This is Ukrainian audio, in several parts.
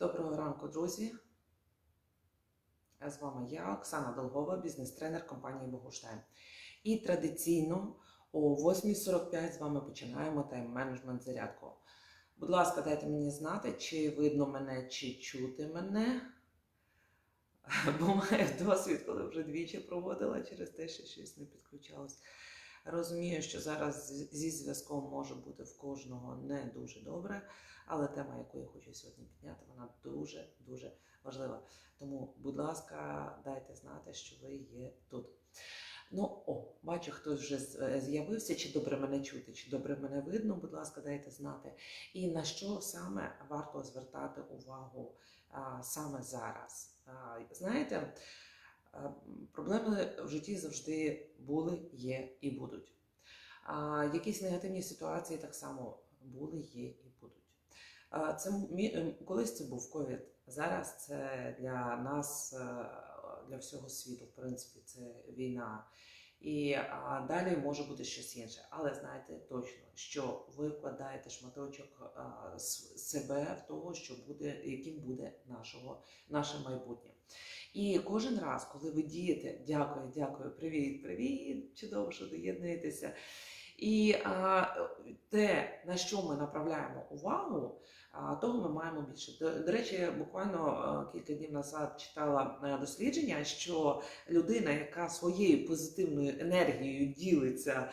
Доброго ранку, друзі. З вами я, Оксана Долгова, бізнес-тренер компанії Богуштайн. І традиційно о 8.45 з вами починаємо тайм-менеджмент зарядку. Будь ласка, дайте мені знати, чи видно мене, чи чути мене. Бо маю досвід, коли вже двічі проводила через те, що щось не підключалось. Розумію, що зараз зі зв'язком може бути в кожного не дуже добре, але тема, яку я хочу сьогодні підняти, вона дуже дуже важлива. Тому, будь ласка, дайте знати, що ви є тут. Ну, о, бачу, хтось вже е, з'явився, чи добре мене чути, чи добре мене видно. Будь ласка, дайте знати. І на що саме варто звертати увагу а, саме зараз. А, знаєте, проблеми в житті завжди були, є і будуть. А, якісь негативні ситуації так само були, є і будуть. А, Це мі- ем, колись це був ковід. Зараз це для нас, е, для всього світу, в принципі, це війна. І а, далі може бути щось інше. Але знайте точно, що ви вкладаєте шматочок а, себе в того, що буде, яким буде нашого, наше майбутнє. І кожен раз, коли ви дієте, дякую, дякую, привіт, привіт, чудово, що доєднуєтеся. І а, те, на що ми направляємо увагу, того ми маємо більше. До, до речі, буквально кілька днів назад читала е, дослідження, що людина, яка своєю позитивною енергією ділиться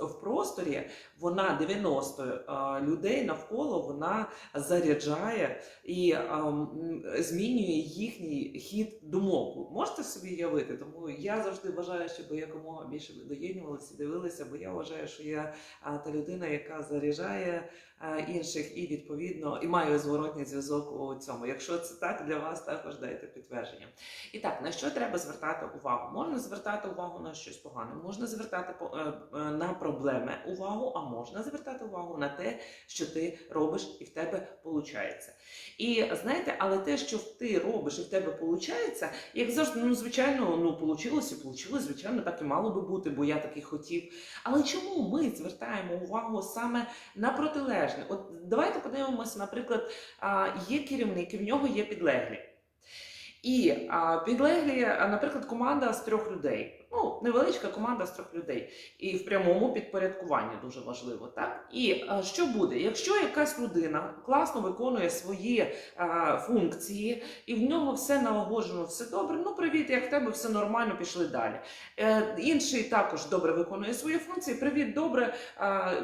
в просторі, вона 90 людей навколо вона заряджає і змінює їхній хід думок. Можете собі уявити? Тому я завжди вважаю, щоб якомога більше ви доєднувалися, дивилися, бо я вважаю, що я та людина, яка заряджає інших і відповідно і має зворотній зв'язок у цьому. Якщо це так для вас, також дайте підтвердження. І так, на що треба звертати увагу? Можна звертати увагу на щось погане, можна звертати е, е, на проблеми увагу, а можна звертати увагу на те, що ти робиш і в тебе виходить. І знаєте, але те, що ти робиш і в тебе виходить, як завжди, ну звичайно, ну получилося, получилось, звичайно, так і мало би бути, бо я так і хотів. Але чому ми звертаємо увагу саме на протилежне? От давайте подивимося, наприклад, є керівник, і в нього є підлеглі. І підлеглі, наприклад, команда з трьох людей. Ну, невеличка команда з трьох людей. І в прямому підпорядкуванні дуже важливо. Так? І що буде? Якщо якась людина класно виконує свої функції, і в нього все налагоджено, все добре, ну привіт, як в тебе все нормально, пішли далі. Е, інший також добре виконує свої функції. Привіт, добре,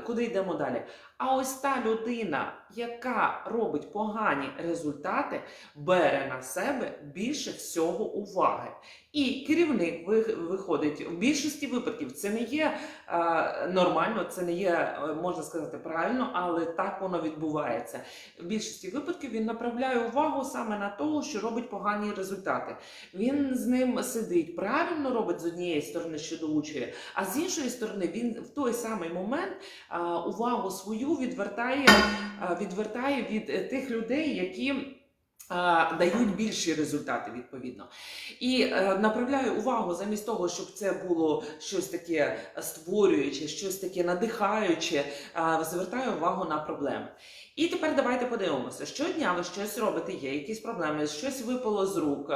куди йдемо далі? А ось та людина, яка робить погані результати, бере на себе більше всього уваги. І керівник виходить в більшості випадків. Це не є е, нормально, це не є, е, можна сказати, правильно, але так воно відбувається. В більшості випадків він направляє увагу саме на того, що робить погані результати. Він з ним сидить, правильно робить з однієї сторони, що доучує, а з іншої сторони, він в той самий момент а, увагу свою відвертає, відвертає від е, тих людей, які. Дають більші результати відповідно, і е, направляю увагу замість того, щоб це було щось таке створююче, щось таке надихаюче, е, звертаю увагу на проблеми. І тепер давайте подивимося, щодня ви щось робите, є якісь проблеми, щось випало з рук, е,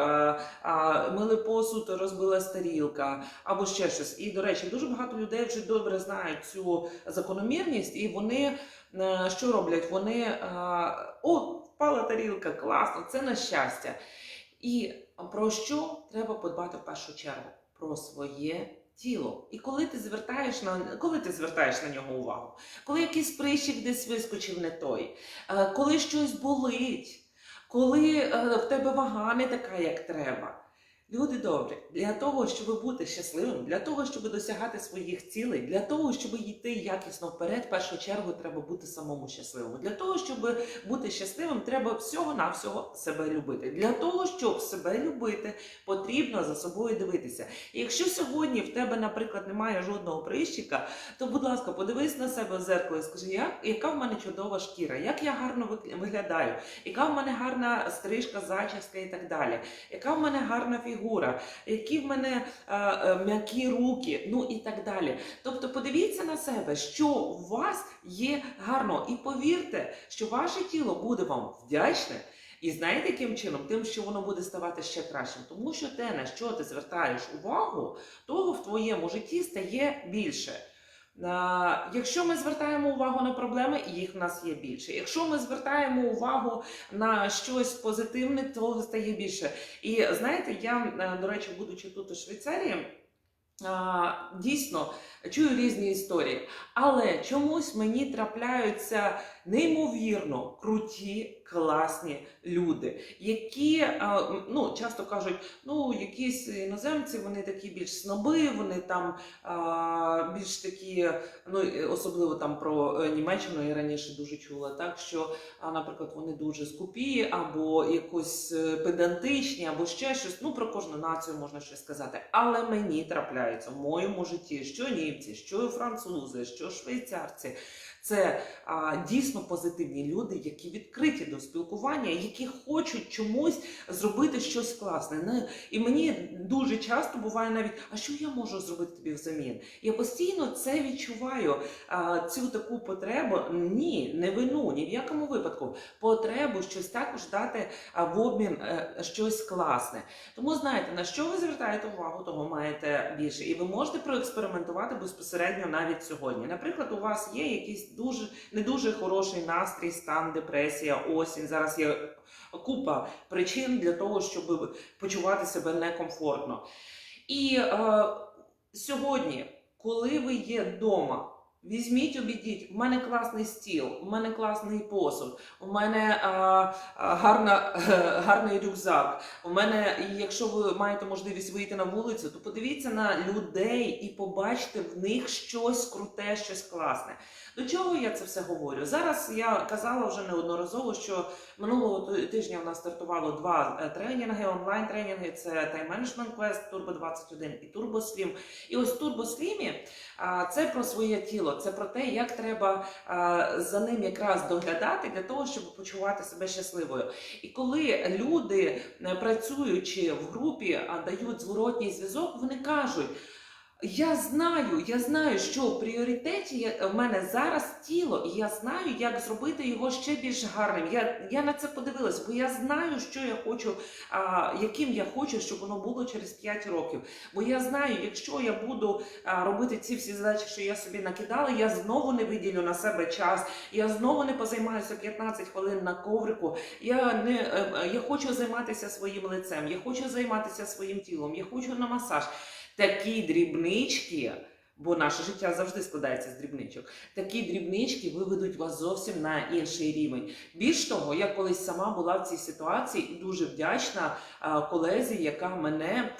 а, мили посуд, розбилась тарілка або ще щось. І до речі, дуже багато людей вже добре знають цю закономірність, і вони е, що роблять? Вони е, о, впала тарілка, класно, це на щастя. І про що треба подбати в першу чергу? Про своє тіло. І коли ти звертаєш на коли ти звертаєш на нього увагу, коли якийсь прищик десь вискочив не той, е, коли щось болить, коли е, в тебе вага не така, як треба. Люди добрі, для того, щоб бути щасливим, для того, щоб досягати своїх цілей, для того, щоб йти якісно вперед, в першу чергу треба бути самому щасливим. Для того, щоб бути щасливим, треба всього-навсього себе любити. Для того, щоб себе любити, потрібно за собою дивитися. І якщо сьогодні в тебе, наприклад, немає жодного прищика, то, будь ласка, подивись на себе в зеркало і скажи, як, яка в мене чудова шкіра, як я гарно виглядаю, яка в мене гарна стрижка, зачіска і так далі, яка в мене гарна фігура, які в мене е, е, м'які руки, ну і так далі. Тобто подивіться на себе, що у вас є гарно, і повірте, що ваше тіло буде вам вдячне. І знаєте, яким чином? Тим, що воно буде ставати ще кращим. Тому що те, на що ти звертаєш увагу, того в твоєму житті стає більше. Якщо ми звертаємо увагу на проблеми, їх в нас є більше. Якщо ми звертаємо увагу на щось позитивне, того стає більше. І знаєте, я, е, до речі, будучи тут у Швейцарії, дійсно чую різні історії. Але чомусь мені трапляються неймовірно круті, класні люди, які ну, часто кажуть, ну, якісь іноземці, вони такі більш сноби, вони там більш такі, ну, особливо там про е, Німеччину я раніше дуже чула, так що, наприклад, вони дуже скупі, або якось е, педантичні, або ще щось. Ну, про кожну націю можна щось сказати. Але мені трапляються в моєму житті, що німці, що французи, що швейцарці. Це а, дійсно позитивні люди, які відкриті до спілкування, які хочуть чомусь зробити щось класне. Не- І мені дуже часто буває навіть, а що я можу зробити тобі взамін? Я постійно це відчуваю. А, цю таку потребу ні, не вину, ні в якому випадку. Потребу щось також дати а, в обмін е, щось класне. Тому знаєте, на що ви звертаєте увагу, того маєте більше. І ви можете проекспериментувати безпосередньо навіть сьогодні. Наприклад, у вас є якийсь дуже не дуже хороший настрій, стан, депресія, осінь. Зараз є купа причин для того, щоб почувати себе некомфортно. І е, сьогодні, коли ви є вдома, Візьміть, обідіть, у мене класний стіл, у мене класний посуд, у мене а, а, гарна, гарний рюкзак. У мене, якщо ви маєте можливість вийти на вулицю, то подивіться на людей і побачите в них щось круте, щось класне. До чого я це все говорю? Зараз я казала вже неодноразово, що минулого тижня в нас стартувало два е, тренінги, онлайн тренінги. Це Management Quest Turbo 21 і Turbo Slim. І ось Turbo Slim а, це про своє тіло, це про те, як треба за ним якраз доглядати для того, щоб почувати себе щасливою. І коли люди, е, працюючи в групі, дають зворотній зв'язок, вони кажуть. Я знаю, я знаю, що в пріоритеті в мене зараз тіло, і я знаю, як зробити його ще більш гарним. Я, я на це подивилась, бо я знаю, що я хочу, а, яким я хочу, щоб воно було через 5 років. Бо я знаю, якщо я буду а, робити ці всі задачі, що я собі накидала, я знову не виділю на себе час, я знову не позаймаюся 15 хвилин на коврику. Я не е, е, я хочу займатися своїм лицем, я хочу займатися своїм тілом, я хочу на масаж. Такі дрібнички. Бо наше життя завжди складається з дрібничок. Такі дрібнички виведуть вас зовсім на інший рівень. Більш того, я колись сама була в цій ситуації і дуже вдячна колезі, яка мене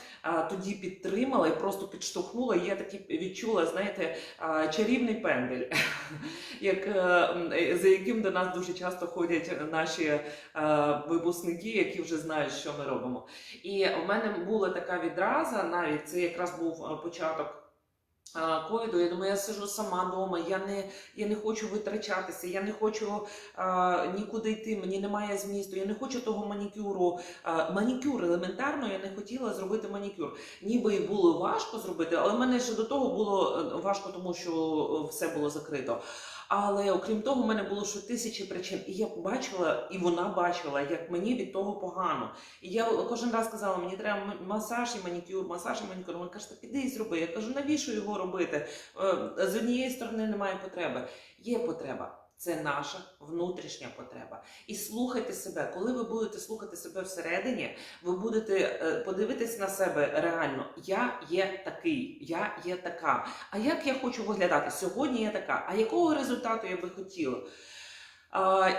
тоді підтримала і просто підштовхнула. Я таки відчула, знаєте, чарівний пендель, як, е, е, за яким до нас дуже часто ходять наші е, випускники, які вже знають, що ми робимо. І в мене була така відраза, навіть це якраз був початок. Ковіду, я думаю, я сижу сама вдома, я не, я не хочу витрачатися, я не хочу а, нікуди йти, мені немає змісту, я не хочу того манікюру. А, манікюр елементарно, я не хотіла зробити манікюр. Ніби і було важко зробити, але мене ще до того було е, важко, тому що е, все було закрито. Але окрім того, в мене було що тисячі причин. І я бачила, і вона бачила, як мені від того погано. І я кожен раз казала, мені треба масаж і манікюр, масаж і манікюр. Вона каже, піди і зроби. Я кажу, навіщо його робити? Е, З однієї сторони немає потреби. Є потреба. Це наша внутрішня потреба. І слухайте себе. Коли ви будете слухати себе всередині, ви будете е, подивитись на себе реально. Я є такий, я є така. А як я хочу виглядати? Сьогодні я така. А якого результату я би хотіла?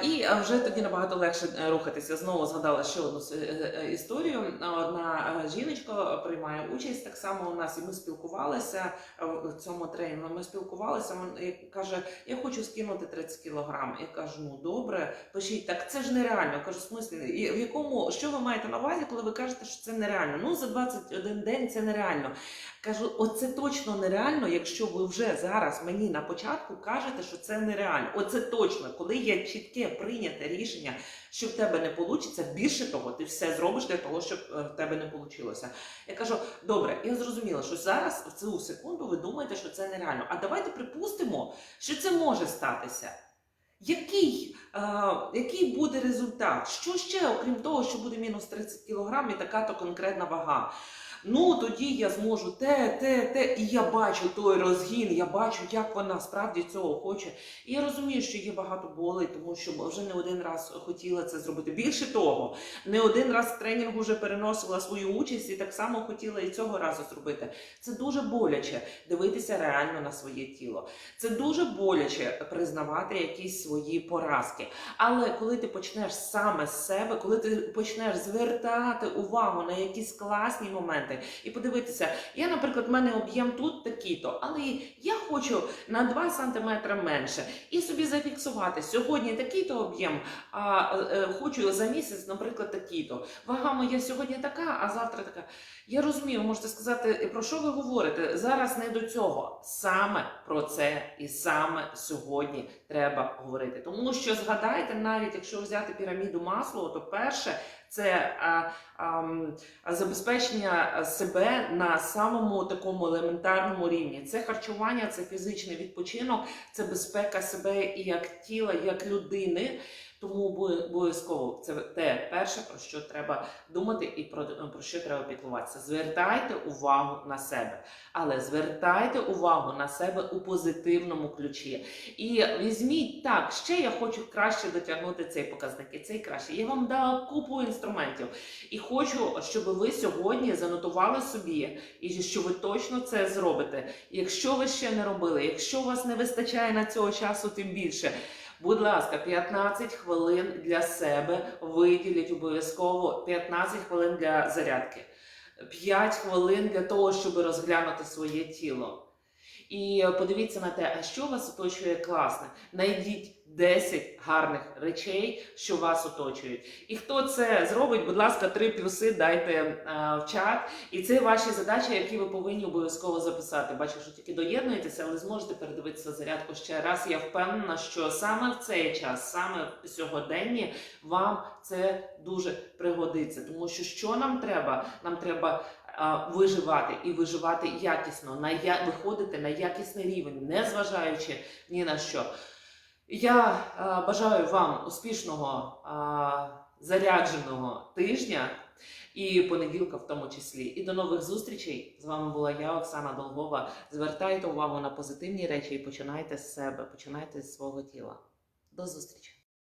І е, вже тоді набагато легше е, рухатися. Знову згадала ще одну е, історію. Одна жіночка приймає участь так само у нас, і ми спілкувалися в цьому тренінгу. Ми спілкувалися. Вона каже: Я хочу скинути 30 кілограм. Я кажу, ну добре, пишіть так. Це ж нереально. Я кажу, в смислі, і в якому що ви маєте на увазі, коли ви кажете, що це нереально? Ну за 21 день це нереально. Кажу, оце точно нереально, якщо ви вже зараз мені на початку кажете, що це нереально. Оце точно, коли є чітке прийняте рішення, що в тебе не вийде, більше того, ти все зробиш для того, щоб е, в тебе не вийшло. Я кажу, добре, я зрозуміла, що зараз в цю секунду ви думаєте, що це нереально. А давайте припустимо, що це може статися. Який, який буде результат? Що ще, окрім того, що буде мінус 30 кг і така то конкретна вага? Ну тоді я зможу те, те, те, і я бачу той розгін, я бачу, як вона справді цього хоче. І я розумію, що є багато болей, тому що вже не один раз хотіла це зробити. Більше того, не один раз в тренінгу вже переносила свою участь і так само хотіла і цього разу зробити. Це дуже боляче дивитися реально на своє тіло. Це дуже боляче признавати якісь свої поразки. Але коли ти почнеш саме з себе, коли ти почнеш звертати увагу на якісь класні моменти і подивитися, я, наприклад, в мене об'єм тут такий-то, але я хочу на 2 см менше і собі зафіксувати сьогодні такий-то об'єм, а е, хочу за місяць, наприклад, такий-то. Вага моя сьогодні така, а завтра така. Я розумію, можете сказати, про що ви говорите? Зараз не до цього. Саме про це і саме сьогодні треба говорити. Тому що згадайте, навіть якщо взяти піраміду масло, то перше це а, а, забезпечення себе на самому такому елементарному рівні. Це харчування, це фізичний відпочинок, це безпека себе і як тіла, як людини. Тому обов'я- обов'язково це те перше, про що треба думати і про, про що треба піклуватися. Звертайте увагу на себе, але звертайте увагу на себе у позитивному ключі. І візьміть так, ще я хочу краще дотягнути цей показник, і цей краще. Я вам дала купу інструментів. І хочу, щоб ви сьогодні занотували собі, і що ви точно це зробите. Якщо ви ще не робили, якщо у вас не вистачає на цього часу, тим більше. Будь ласка, 15 хвилин для себе виділіть обов'язково 15 хвилин для зарядки, 5 хвилин для того, щоб розглянути своє тіло. І подивіться на те, а що вас оточує класне. Найдіть 10 гарних речей, що вас оточують. І хто це зробить, будь ласка, три плюси дайте е, в чат. І це ваші задачі, які ви повинні обов'язково записати. Бачу, що тільки доєднуєтеся, але зможете передивитися зарядку ще раз. Я впевнена, що саме в цей час, саме в сьогоденні, вам це дуже пригодиться. Тому що що нам треба? Нам треба а, виживати і виживати якісно, на я... виходити на якісний рівень, не зважаючи ні на що. Я бажаю вам успішного зарядженого тижня і понеділка в тому числі. І до нових зустрічей. З вами була я, Оксана Долгова. Звертайте увагу на позитивні речі і починайте з себе, починайте з свого тіла. До зустрічі!